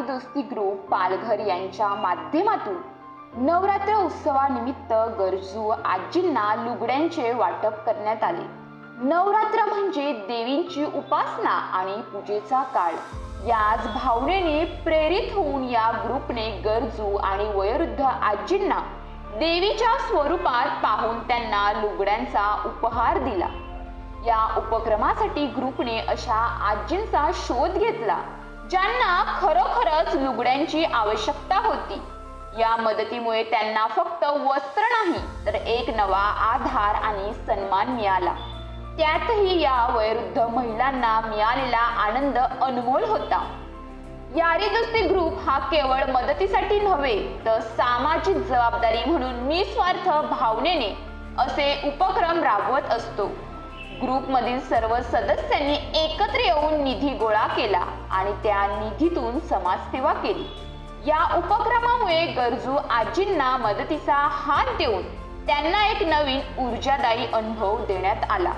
साई दोस्ती ग्रुप पालघर यांच्या माध्यमातून नवरात्र उत्सवानिमित्त गरजू आजींना लुगड्यांचे वाटप करण्यात आले. नवरात्र म्हणजे देवींची उपासना आणि पूजेचा काळ. याच भावनेने प्रेरित होऊन या ग्रुपने गरजू आणि वयोवृद्ध आजींना देवीच्या स्वरूपात पाहून त्यांना लुगड्यांचा उपहार दिला. या उपक्रमासाठी ग्रुपने अशा आजींचा शोध घेतला. ज्यांना खरोखरच लुगड्यांची आवश्यकता होती. या मदतीमुळे त्यांना फक्त वस्त्र नाही तर एक नवा आधार आणि सन्मान मिळाला. त्यातही या वयोवृद्ध महिलांना मिळालेला आनंद अनमोल होता. यारी दोस्ती ग्रुप हा केवळ मदतीसाठी नव्हे तर सामाजिक जबाबदारी म्हणून निस्वार्थ भावनेने असे उपक्रम राबवत असतो. ग्रुपमधील सर्व सदस्यांनी एकत्र येऊन निधी गोळा केला आणि त्या निधीतून समाजसेवा केली. या उपक्रमामुळे गरजू आजींना मदतीचा हात देऊन त्यांना एक नवीन ऊर्जादायी अनुभव देण्यात आला.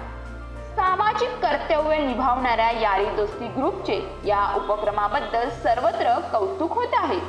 सामाजिक कर्तव्य निभावणाऱ्या यारी दोस्ती ग्रुपचे या उपक्रमाबद्दल सर्वत्र कौतुक होत आहे.